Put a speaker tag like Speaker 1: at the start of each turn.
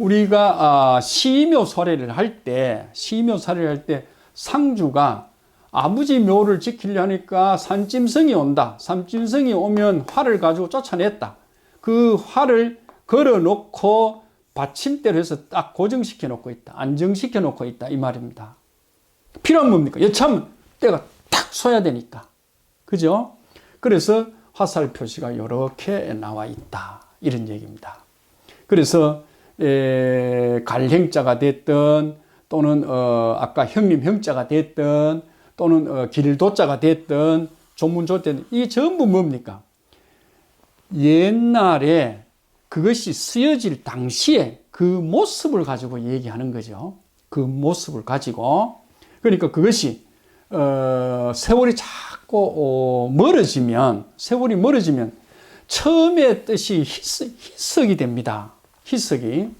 Speaker 1: 우리가 아, 시묘 소래를 할 때, 시묘 소래를 할 때 상주가 아버지 묘를 지키려 하니까 산짐승이 온다. 산짐승이 오면 활을 가지고 쫓아냈다. 그 활을 걸어놓고 받침대로 해서 딱 고정시켜 놓고 있다. 안정시켜 놓고 있다. 이 말입니다. 필요한 뭡니까? 여차하면 때가 탁 쏘야 되니까. 그죠? 그래서 화살 표시가 이렇게 나와 있다. 이런 얘기입니다. 그래서 에, 갈행자가 됐든 또는 어, 아까 형님 형자가 됐든 또는 어, 길도자가 됐든 조문조 됐든 이 전부 뭡니까? 옛날에 그것이 쓰여질 당시에 그 모습을 가지고 얘기하는 거죠. 그 모습을 가지고 그러니까 그것이 어, 세월이 자꾸 어, 멀어지면 세월이 멀어지면 처음의 뜻이 희석, 희석이 됩니다. 희석이